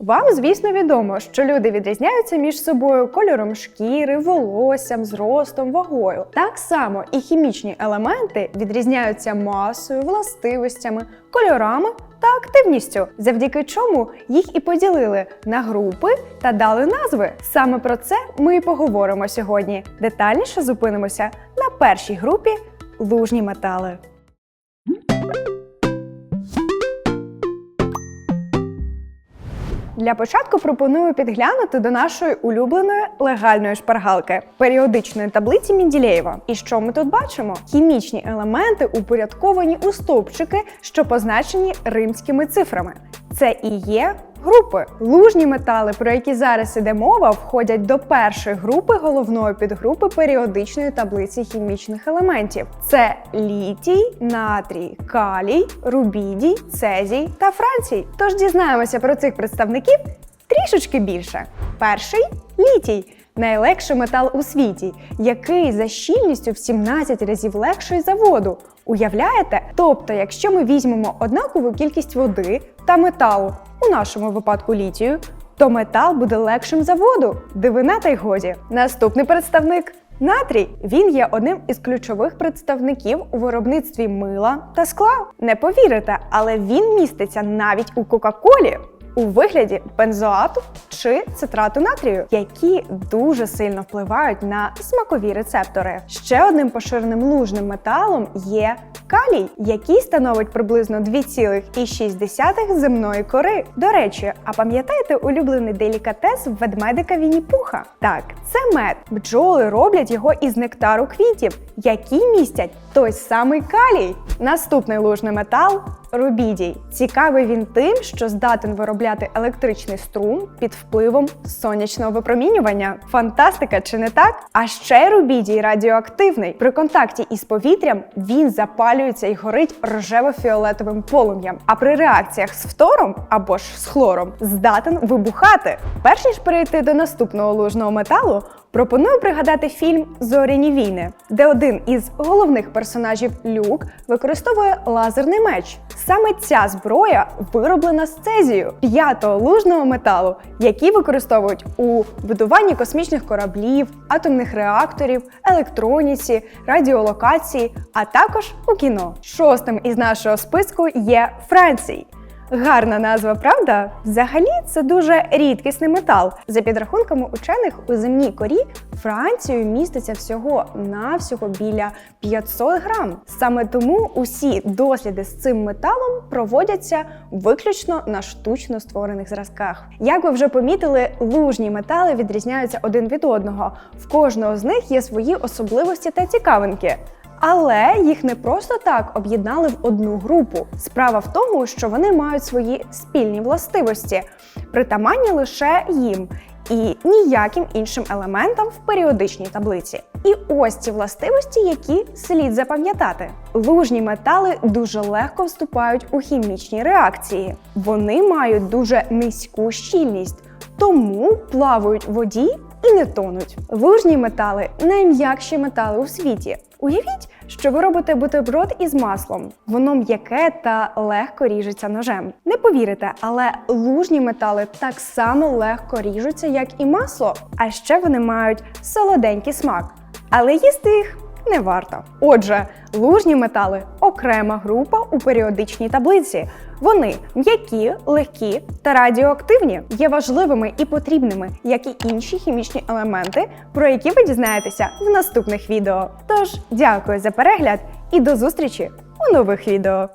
Вам, звісно, відомо, що люди відрізняються між собою кольором шкіри, волоссям, зростом, вагою. Так само і хімічні елементи відрізняються масою, властивостями, кольорами та активністю, завдяки чому їх і поділили на групи та дали назви. Саме про це ми і поговоримо сьогодні. Детальніше зупинимося на першій групі лужні метали. Для початку пропоную підглянути до нашої улюбленої легальної шпаргалки періодичної таблиці Мінділеєва. І що ми тут бачимо? Хімічні елементи упорядковані у стовпчики, що позначені римськими цифрами. Це і є групи. Лужні метали, про які зараз іде мова, входять до першої групи головної підгрупи періодичної таблиці хімічних елементів. Це літій, натрій, калій, рубідій, цезій та францій. Тож дізнаємося про цих представників трішечки більше. Перший літій. Найлегший метал у світі, який за щільністю в 17 разів легший за воду. Уявляєте? Тобто, якщо ми візьмемо однакову кількість води та металу, у нашому випадку літію, то метал буде легшим за воду. Дивина та й годі. Наступний представник. Натрій він є одним із ключових представників у виробництві мила та скла. Не повірите, але він міститься навіть у Кока-Колі у вигляді бензоату чи цитрату натрію, які дуже сильно впливають на смакові рецептори. Ще одним поширеним лужним металом є калій, який становить приблизно 2,6 земної кори. До речі, а пам'ятаєте улюблений делікатес ведмедика Вінні-Пуха? Так, це мед. Бджоли роблять його із нектару квітів, які містять той самий калій. Наступний лужний метал рубідій. Цікавий він тим, що здатен виробляти електричний струм під впливом сонячного випромінювання. Фантастика, чи не так? А ще рубідій радіоактивний. При контакті із повітрям він запалюється і горить рожево-фіолетовим полум'ям. А при реакціях з фтором або ж з хлором здатен вибухати. Перш ніж перейти до наступного лужного металу, пропоную пригадати фільм Зоряні війни, де один із головних персонажів Люк використовує лазерний меч. Саме ця зброя вироблена з цезію, п'ятого лужного металу, який використовують у будуванні космічних кораблів, атомних реакторів, електроніці, радіолокації, а також у кіно. Шостим із нашого списку є Францій. Гарна назва, правда? Взагалі, це дуже рідкісний метал. За підрахунками учених, у земній корі Францію міститься всього навсього біля 500 грам. Саме тому усі досліди з цим металом проводяться виключно на штучно створених зразках. Як ви вже помітили, лужні метали відрізняються один від одного. В кожного з них є свої особливості та цікавинки. Але їх не просто так об'єднали в одну групу. Справа в тому, що вони мають свої спільні властивості, притаманні лише їм. І ніяким іншим елементам в періодичній таблиці. І ось ці властивості, які слід запам'ятати. Лужні метали дуже легко вступають у хімічні реакції. Вони мають дуже низьку щільність, тому плавають в воді і не тонуть. Лужні метали найм'якші метали у світі. Уявіть, що ви робите бутерброд із маслом. Воно м'яке та легко ріжеться ножем. Не повірите, але лужні метали так само легко ріжуться, як і масло. А ще вони мають солоденький смак. Але їсти їх не варто. Отже, лужні метали окрема група у періодичній таблиці. Вони м'які, легкі та радіоактивні, є важливими і потрібними, як і інші хімічні елементи, про які ви дізнаєтеся в наступних відео. Тож, дякую за перегляд і до зустрічі у нових відео.